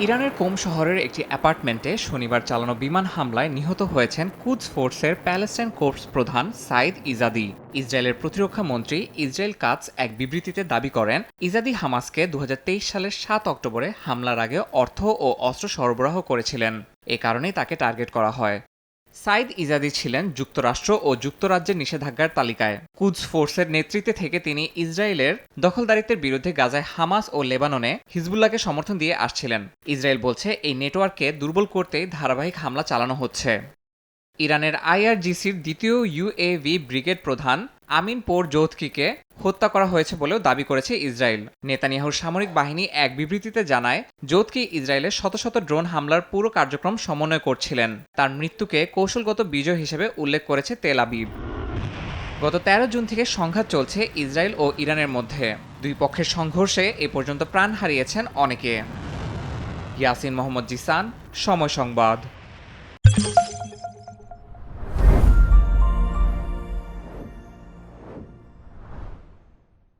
ইরানের কোম শহরের একটি অ্যাপার্টমেন্টে শনিবার চালানো বিমান হামলায় নিহত হয়েছেন কুদস ফোর্সের প্যালেস্টাইন কোর্পস প্রধান সাইদ ইজাদি। ইসরায়েলের প্রতিরক্ষা মন্ত্রী ইসরায়েল কাটস এক বিবৃতিতে দাবি করেন, ইজাদি হামাসকে দু হাজার তেইশ সালের সাত অক্টোবরে হামলার আগে অর্থ ও অস্ত্র সরবরাহ করেছিলেন। এ কারণেই তাকে টার্গেট করা হয়। সাইদ ইজাদি ছিলেন যুক্তরাষ্ট্র ও যুক্তরাজ্যের নিষেধাজ্ঞার তালিকায়। কুদস ফোর্সের নেতৃত্বে থেকে তিনি ইসরায়েলের দখলদারিত্বের বিরুদ্ধে গাজায় হামাস ও লেবাননে হিজবুল্লাহকে সমর্থন দিয়ে আসছিলেন। ইসরায়েল বলছে, এই নেটওয়ার্ককে দুর্বল করতেই ধারাবাহিক হামলা চালানো হচ্ছে। ইরানের আইআরজিসির দ্বিতীয় ইউএভি ব্রিগেড প্রধান আমিন পোর জৌথকিকে হত্যা করা হয়েছে বলেও দাবি করেছে ইসরায়েল। নেতানিয়াহুর সামরিক বাহিনী এক বিবৃতিতে জানায় জৌথকি ইসরায়েলের শত শত ড্রোন হামলার পুরো কার্যক্রম সমন্বয় করছিলেন। তার মৃত্যুকে কৌশলগত বিজয় হিসেবে উল্লেখ করেছে তেল আবিব। গত তেরো জুন থেকে সংঘাত চলছে ইসরায়েল ও ইরানের মধ্যে। দুই পক্ষের সংঘর্ষে এ পর্যন্ত প্রাণ হারিয়েছেন অনেকে। ইয়াসিন মোহাম্মদ জিসান, সময় সংবাদ।